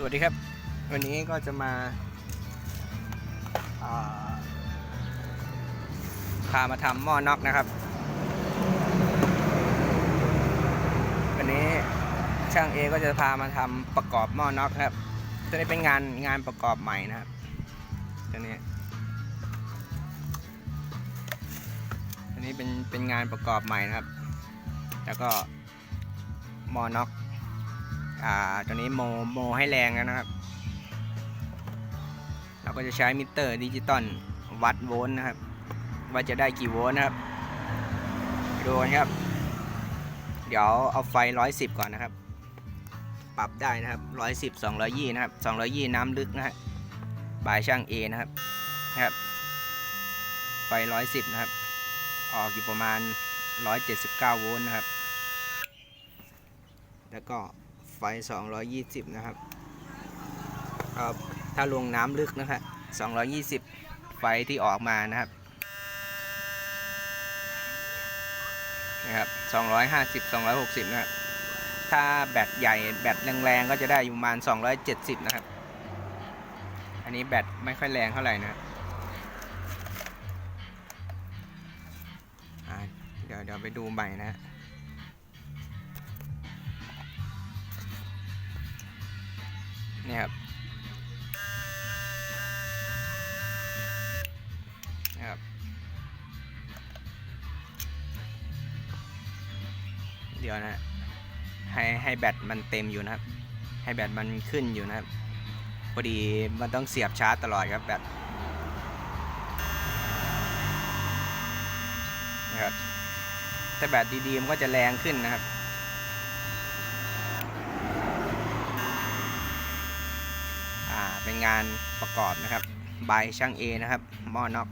สวัสดีครับ วันนี้ก็จะมาาพามาทำหม้อน็อกนะครับ วันนี้ช่างเอก็จะพามาทำประกอบหม้อน็อกครับตัวนี้เป็นงานงานประกอบใหม่นะครับตัวนี้ตัวนี้เป็นเป็นงานประกอบใหม่นะครับ แล้วก็หม้อน็อก อ่าตัวนี้โมโมให้แรงแล้วนะครับ เราก็จะใช้มิเตอร์ดิจิตอลวัดโวลต์นะครับ ว่าจะได้กี่โวลต์นะครับดูกันครับ เดี๋ยวเอาไฟ 110 ก่อนนะครับ ปรับได้นะครับ 110 220 นะครับ 220 น้ำลึกนะฮะบายช่าง A นะครับนะครับ ไฟ 110 นะครับ ออกอยู่ประมาณ 179 โวลต์นะครับ แล้วก็ ไฟ 220 นะครับครับถ้าลงน้ำลึกนะครับ220 ไฟที่ออกมานะครับนะครับ250 260 นะครับ ถ้าแบตใหญ่แบตแรงๆ ก็จะได้อยู่ประมาณ 270 นะครับ อันนี้แบตไม่ค่อยแรงเท่าไหร่นะเดี๋ยวเดี๋ยวไปดูใหม่นะ นี่ครับนะครับเดี๋ยวนะให้ให้แบตมันเต็มอยู่นะครับ ให้แบตมันขึ้นอยู่นะครับพอดีมันต้องเสียบชาร์จตลอดครับแบตนะครับถ้าแบตดีๆมันก็จะแรงขึ้นนะครับ อ่า เป็นงานประกอบนะครับ บายช่างเอนะครับหม้อน็อก